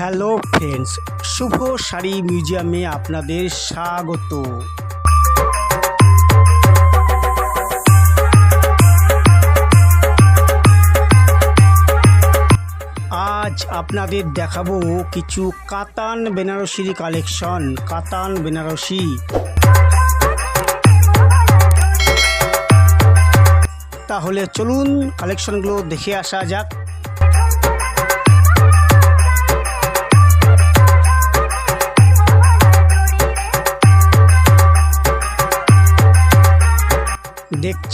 Hello friends, শুভ শাড়ি মিউজিয়ামে আপনাদের স্বাগত। আজ আপনাদের দেখাবো কিছু কাতান বেনারসির কালেকশন, কাতান বেনারসি। তাহলে চলুন কালেকশনগুলো দেখে আসা যাক।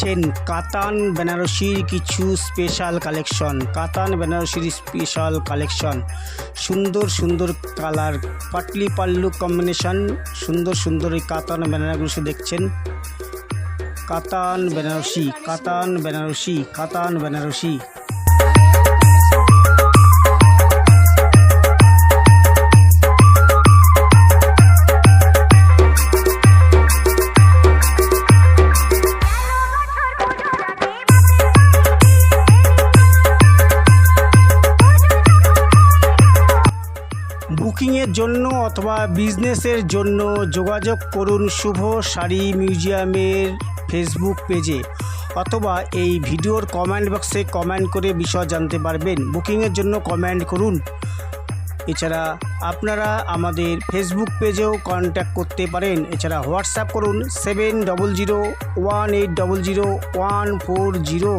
দেখছেন কাতান বেনারসির কিছু স্পেশাল কালেকশন কাতান বেনারসির স্পেশাল কালেকশন সুন্দর সুন্দর কালার পাটলি পাল্লু কম্বিনেশন সুন্দর সুন্দর এই কাতান বেনারসি দেখছেন। কাতান বেনারসি কাতান বেনারসি কাতান বেনারসি। বুকিংয়ের জন্য অথবা বিজনেসের জন্য যোগাযোগ করুন শুভ শাড়ি মিউজিয়ামের ফেসবুক পেজে অথবা এই ভিডিওর কমেন্ট বক্সে কমেন্ট করে বিষয় জানতে পারবেন। বুকিংয়ের জন্য কমেন্ট করুন। এছাড়া আপনারা আমাদের ফেসবুক পেজেও কন্ট্যাক্ট করতে পারেন। এছাড়া হোয়াটসঅ্যাপ করুন seven double zero one eight double zero one four zero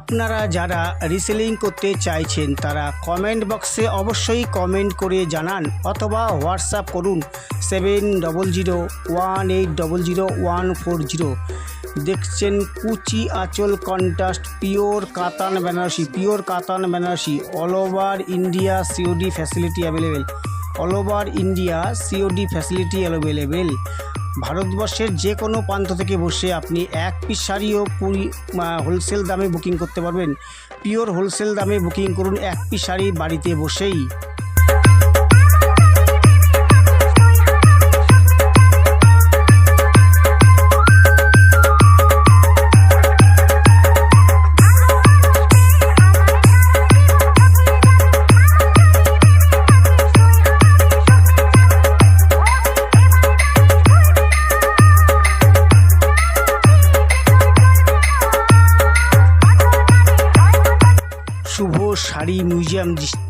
আপনারা যারা রিসেলিং করতে চাইছেন, তারা কমেন্ট বক্সে অবশ্যই কমেন্ট করে জানান অথবা হোয়াটসঅ্যাপ করুন seven double zero one eight double zero one four zero দেখছেন কুচি আঁচল কন্ট্রাস্ট পিওর কাতান বেনারসি পিওর কাতান Banarasi all over India COD facility available all over India COD facility available ভারতবর্ষের যে কোনো প্রান্ত থেকে বসে আপনি এক পিস শাড়িও কুড়ি হোলসেল দামে বুকিং করতে পারবেন। পিওর হোলসেল দামে বুকিং করুন এক পিস শাড়ি বাড়িতে বসেই। শাড়ি মিউজিয়াম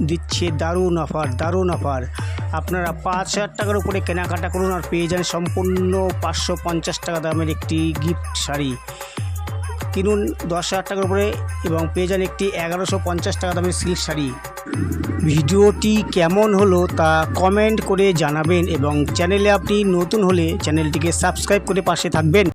দিচ্ছে, দারুণ অফার দারুণ অফার আপনারা পাঁচ হাজার টাকার উপরে কেনাকাটা করুন আর পেয়ে যান সম্পূর্ণ পাঁচশো পঞ্চাশ টাকা দামের একটি গিফট শাড়ি। কিনুন দশ হাজার টাকার উপরে এবং পেয়ে যান একটি এগারোশো পঞ্চাশ টাকা দামের সিল্ক শাড়ি। ভিডিওটি কেমন হলো তা কমেন্ট করে জানাবেন এবং চ্যানেলে আপনি নতুন হলে চ্যানেলটিকে সাবস্ক্রাইব করে পাশে থাকবেন।